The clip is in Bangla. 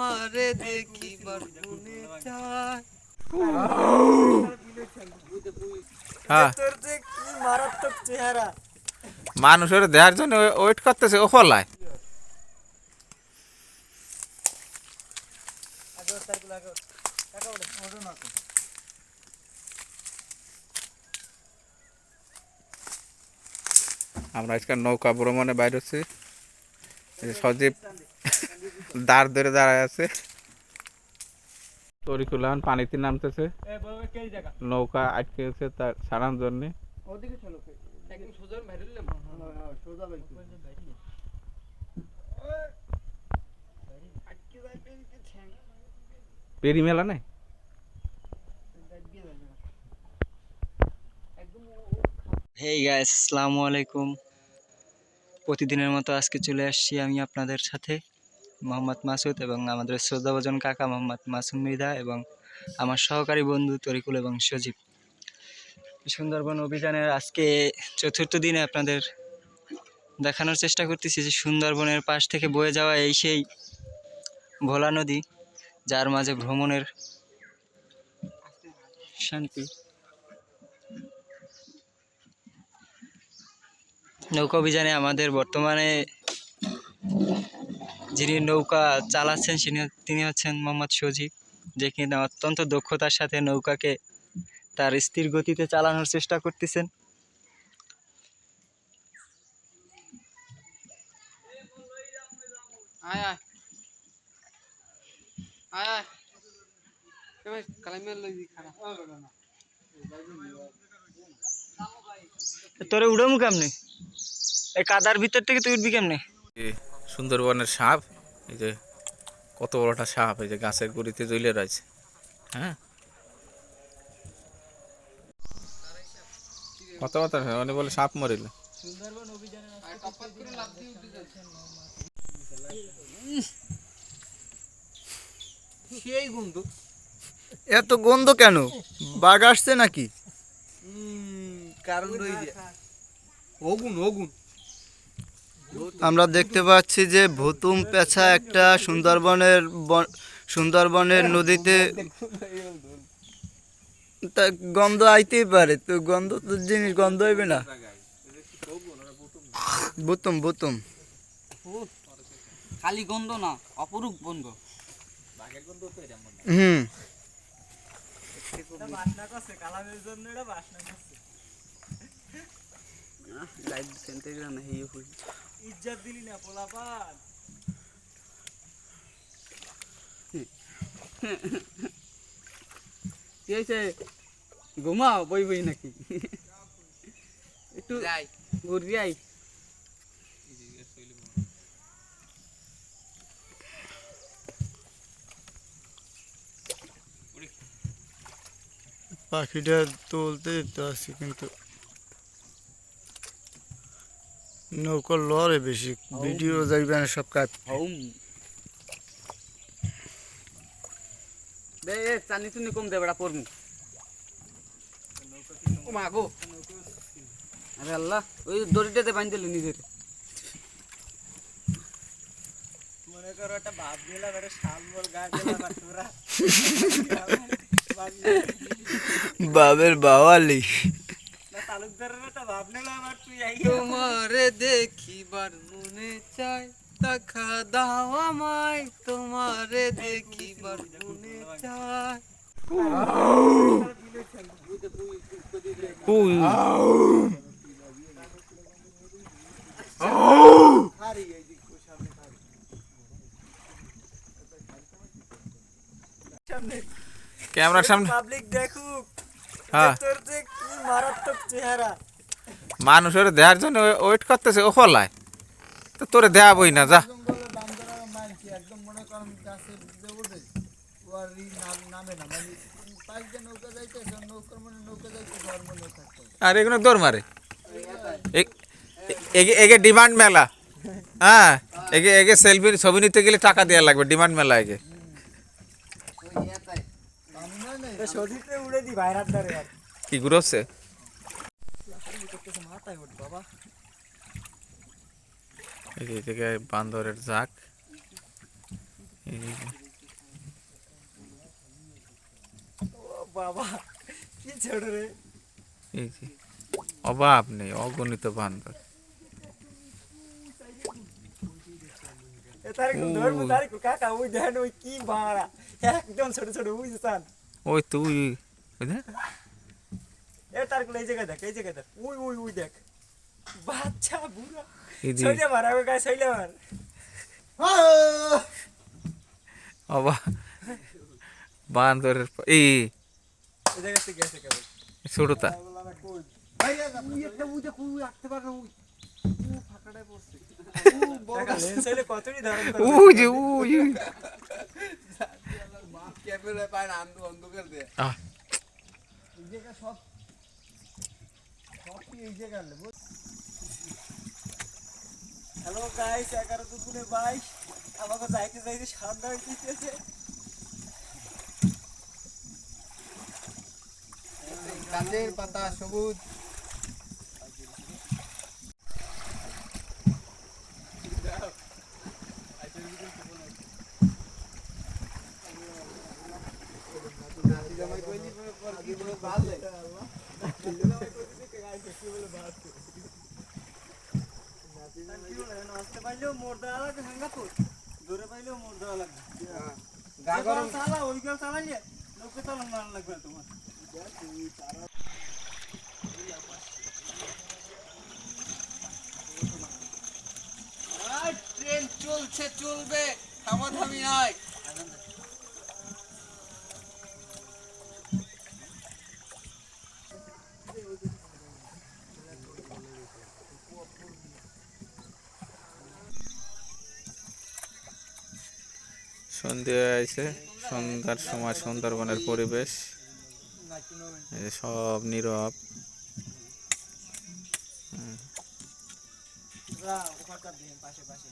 তোমারে দেখিবার মনে চায় তোর যে কি মারাত্মক চেহারা। মানুষের দেখার জন্য ওয়েট করতেছে ও ফলায়। আমরা আজকাল নৌকা ভ্রমণে বাইর হচ্ছি। সজীব দাঁড় ধরে দাঁড়ায় আছে। তরিকুলান পানিতে নামতেছে। নৌকা আটকে গেছে তার সারানোর জন্য। ওদিকে চলো একদম সোজা বাইরে নিলাম সোজা বাইরে। পেরি মেলা নাই? হেই গাইস আসসালামু আলাইকুম। প্রতিদিনের মতো আজকে চলে আসছি আমি আপনাদের সাথে। মোহাম্মদ মাসুদ এবং আমাদের শ্রদ্ধাভজন কাকা মোহাম্মদ মাসুম মৃধা এবং আমার সহকারী বন্ধু তরিকুল এবং সজীব। সুন্দরবন অভিযানের আজকে চতুর্থ দিনে আপনাদের দেখানোর চেষ্টা করতেছি যে সুন্দরবনের পাশ থেকে বয়ে যাওয়া এই সেই ভোলা নদী, যার মাঝে ভ্রমণের শান্তি। নৌকা অভিযানে আমাদের বর্তমানে যিনি নৌকা চালাচ্ছেন তিনি তিনি হচ্ছেন মোহাম্মদ সজীব যে কিনা অত্যন্ত দক্ষতার সাথে নৌকাকে তার স্থির গতিতে চালানোর চেষ্টা করতেছেন। আয় আয়। আয় আয়। এবার কালামের লই খারাপ। তোরে উড়মু কেমনে? এই কাদার ভিতর থেকে তুই উঠবি কেমনে? সুন্দরবনের সাপ এই যে কত বড়টা সাপ এই যে গাছের গুড়িতে জ্বলে রয়েছে। হ্যাঁ? কত কথা মানে বলে সাপ মরিল। সেই গন্ধ। এত গন্ধ কেন? বাঘ আসছে নাকি? কারণ ওগুন ওগুন। আমরা দেখতে পাচ্ছি যে ভুতুম পেঁচা একটা সুন্দরবনের সুন্দরবনের নদীতে তা গন্ধ আইতেই পারে তো গন্ধ তো জিনিস গন্ধ হইবে না। বুতুম বুতুম খালি গন্ধ না অপরূপ গন্ধ। হুম। বাসনা করছে কালামের জন্য এটা বাসনা করছে ইজ্জত দিলি না পোলাপান। কি হয়েছে? ঘুমাও বই বই নাকি? একটু যাই। ঘুরবি আই পাখিটা তুলতে তো আছি কিন্তু নৌকো লড়ে বেশি ভিডিও যাইবে না সব কাজ। হোম দে এ চানি চুনি কম দে পড়মু ও মা আরে আল্লাহ ওই দড়িটাতে বাঁধি দিলি নিজের। মনে করো একটা ভাব দিলাম একটা শাল বল গা দিলাম তোরা। বাবের বাওয়ালি। তোমারে দেখিবার মনে চায় দেখা দাও আমায় তোমারে দেখিবার মনে চায় উই, ক্যামেরার সামনে পাবলিক দেখুক হ্যাঁ। মানুষের দেখার জন্য ওয়েট করতেছে ও ফলায়। তো তোরে দেয়া বই না যা। মনে আর মানে মানে মনে এগুলো দৌড় মারে। এ- এগে এগে ডিমান্ড মেলা। হ্যাঁ এগে এগে সেলফি ছবি নিতে গেলে টাকা দেওয়া লাগবে ডিমান্ড মেলা এগে। কি ঘুরছে বান্দরের জাক অভাব নেই অগণিত বান্দর। ওই কি ভাড়া। একদম ছোট ছোট বুঝছেন ওই তুই ওই দেখ, এ তার এই জায়গায় দেখ এই জায়গায় দেখ। ওই ওই ওই দেখ। বাচ্চা বুড়া। সইলে মার আগে গায়ে সইলে মার। অবা। বান্দরের এই এই জায়গা থেকে গেছে কেবল। করে ওই যে ওই ওই। পায় না আন্ধু অন্ধকার এই জায়গা সব সব এই জায়গা হ্যালো গাইস এগারো দুপুরে বাইশ। আমাকে যাইতে গাছের পাতা সবুজ আসতে পাইলেও মোর দেওয়া লাগবে হাঙ্গাপুর দূরে পাইলেও মোর দেওয়া লাগবে গা গরম চালা ওই গাল চালাইলে লোকে চালান মারান লাগবে না তোমার আর ট্রেন চলছে চলবে। থামাথামি নাই। সন্ধে হয়েছে। সন্ধ্যার সময় সুন্দরবনের পরিবেশ। সব নীরব। পাশে পাশে